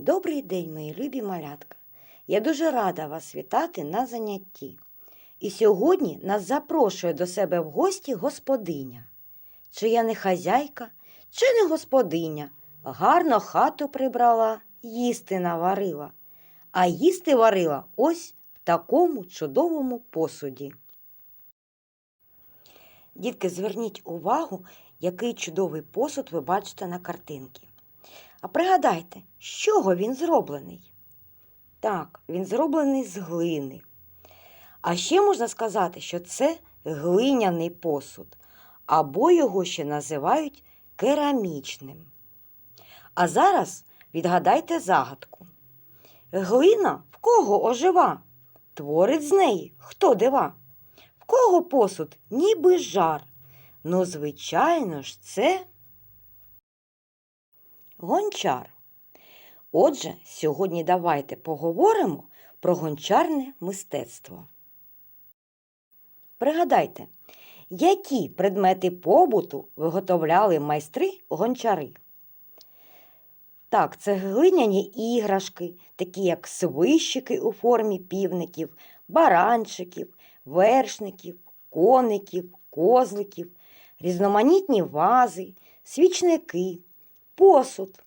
Добрий день, мої любі малятка. Я дуже рада вас вітати на занятті. І сьогодні нас запрошує до себе в гості господиня. Чи я не хазяйка, чи не господиня, гарно хату прибрала, їсти наварила. А їсти варила ось в такому чудовому посуді. Дітки, зверніть увагу, який чудовий посуд ви бачите на картинці. А пригадайте, з чого він зроблений? Так, він зроблений з глини. А ще можна сказати, що це глиняний посуд, або його ще називають керамічним. А зараз відгадайте загадку. Глина в кого ожива? Творить з неї хто дива? В кого посуд ніби жар? Ну, звичайно ж, це гончар. Отже, сьогодні давайте поговоримо про гончарне мистецтво. Пригадайте, які предмети побуту виготовляли майстри гончари? Так, це глиняні іграшки, такі як свищики у формі півників, баранчиків, вершників, коників, козликів, різноманітні вази, свічники, посуд,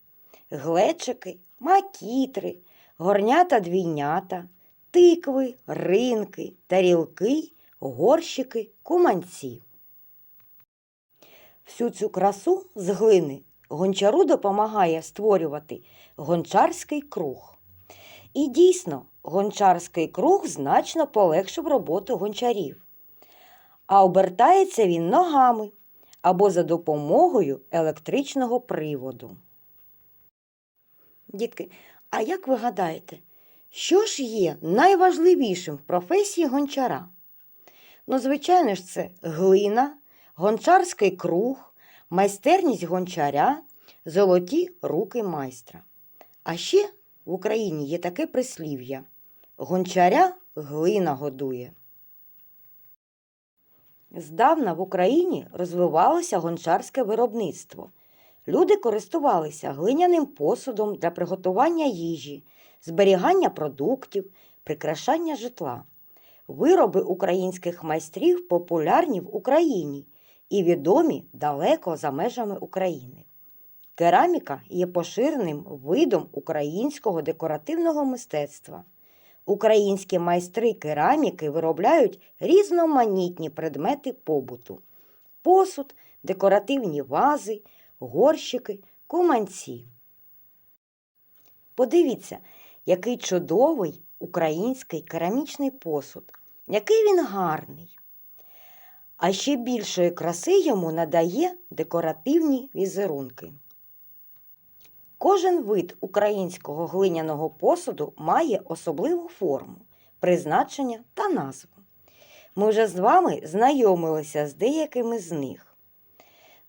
глечики, макітри, горнята двійнята, тикви, ринки, тарілки, горщики, куманці. Всю цю красу з глини гончару допомагає створювати гончарський круг. І дійсно, гончарський круг значно полегшив роботу гончарів. А обертається він ногами або за допомогою електричного приводу. Дітки, а як ви гадаєте, що ж є найважливішим в професії гончара? Ну, звичайно ж, це глина, гончарський круг, майстерність гончаря, золоті руки майстра. А ще в Україні є таке прислів'я гончаря глина годує. Здавна в Україні розвивалося гончарське виробництво. Люди користувалися глиняним посудом для приготування їжі, зберігання продуктів, прикрашання житла. Вироби українських майстрів популярні в Україні і відомі далеко за межами України. Кераміка є поширеним видом українського декоративного мистецтва. Українські майстри кераміки виробляють різноманітні предмети побуту: посуд, декоративні вази, горщики, куманці. Подивіться, який чудовий український керамічний посуд, який він гарний. А ще більшої краси йому надає декоративні візерунки. Кожен вид українського глиняного посуду має особливу форму, призначення та назву. Ми вже з вами знайомилися з деякими з них.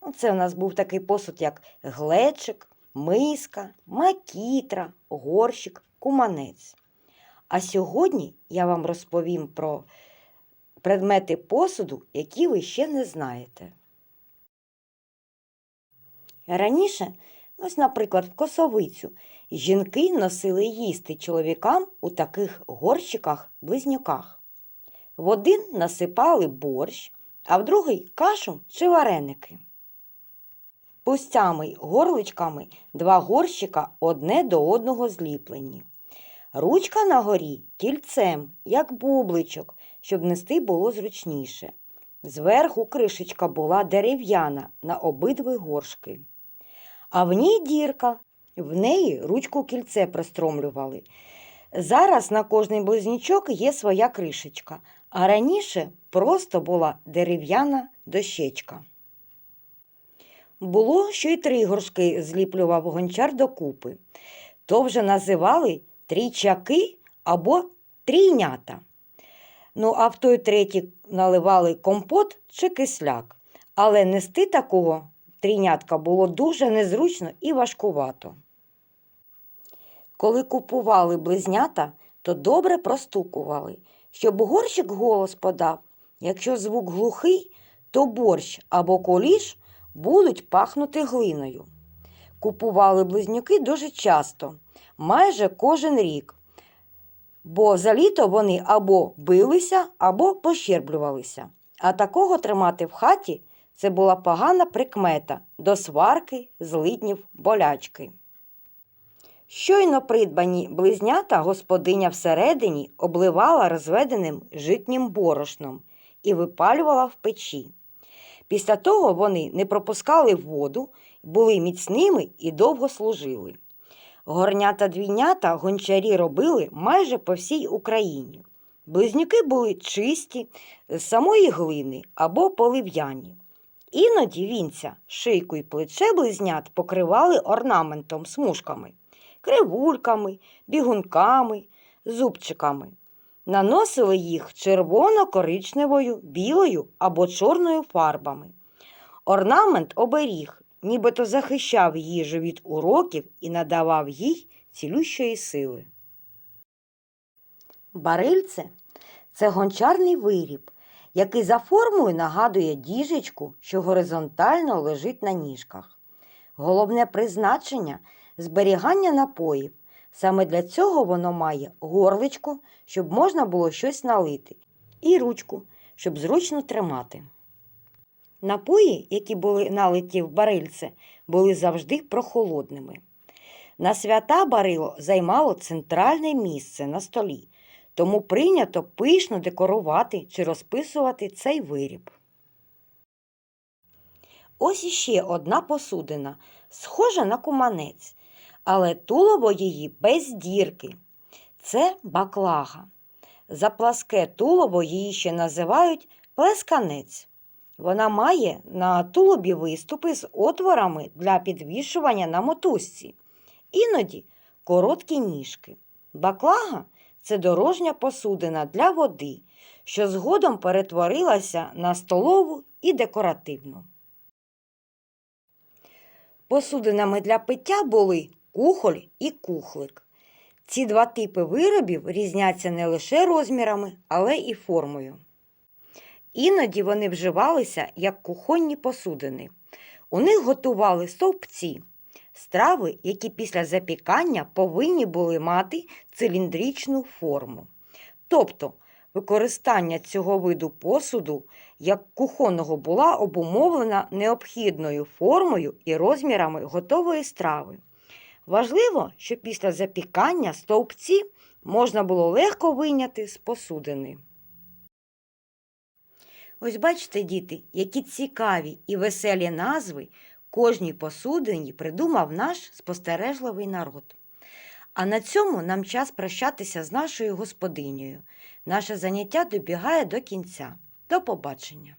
Ну, Це у нас був такий посуд, як глечик, миска, макітра, горщик, куманець. А сьогодні я вам розповім про предмети посуду, які ви ще не знаєте. Раніше, ось, наприклад, в косовицю, жінки носили їсти чоловікам у таких горщиках-близнюках. В один насипали борщ, а в другий кашу чи вареники. Пустями горличками два горщика одне до одного зліплені. Ручка на горі кільцем, як бубличок, щоб нести було зручніше. Зверху кришечка була дерев'яна на обидві горшки. А в ній дірка, в неї ручку кільце простромлювали. Зараз на кожний близнючок є своя кришечка, а раніше просто була дерев'яна дощечка. Було, що й три горшки зліплював гончар докупи. То вже називали трійчаки або трійнята. Ну, а в той третій наливали компот чи кисляк. Але нести такого трійнятка було дуже незручно і важкувато. Коли купували близнята, то добре простукували, щоб горщик голос подав. Якщо звук глухий, то борщ або коліш будуть пахнути глиною. купували близнюки дуже часто, майже кожен рік, бо за літо вони або билися, або пощерблювалися. А такого тримати в хаті це була погана прикмета до сварки, злиднів, болячки. Щойно придбані близнята господиня всередині обливала розведеним житнім борошном і випалювала в печі. Після того вони не пропускали воду, були міцними і довго служили. Горнята двійнята гончарі робили майже по всій Україні. Близнюки були чисті, з самої глини або полив'яні. Іноді вінця, шийку й плече близнят покривали орнаментом смужками, кривульками, бігунками, зубчиками. Наносили їх червоно-коричневою, білою або чорною фарбами. Орнамент оберіг, нібито захищав їжу від уроків і надавав їй цілющої сили. Барильце це гончарний виріб, який за формою нагадує діжечку, що горизонтально лежить на ніжках. Головне призначення зберігання напоїв. Саме для цього воно має горличко, щоб можна було щось налити, і ручку, щоб зручно тримати. Напої, які були налиті в барильце, були завжди прохолодними. На свята барило займало центральне місце на столі, тому прийнято пишно декорувати чи розписувати цей виріб. Ось іще одна посудина, схожа на куманець, але тулово її без дірки. Це баклага. За пласке тулово її ще називають плесканець. Вона має на тулубі виступи з отворами для підвішування на мотузці. Іноді короткі ніжки. Баклага це дорожня посудина для води, що згодом перетворилася на столову і декоративну. Посудинами для пиття були кухоль і кухлик. Ці два типи виробів різняться не лише розмірами, але і формою. Іноді вони вживалися як кухонні посудини. У них готували стовпці, страви, які після запікання повинні були мати циліндричну форму. Тобто використання цього виду посуду як кухонного була обумовлена необхідною формою і розмірами готової страви. Важливо, що після запікання стовпці можна було легко вийняти з посудини. Ось бачите, діти, які цікаві і веселі назви кожній посудині придумав наш спостережливий народ. А на цьому нам час прощатися з нашою господинею. Наше заняття добігає до кінця. До побачення!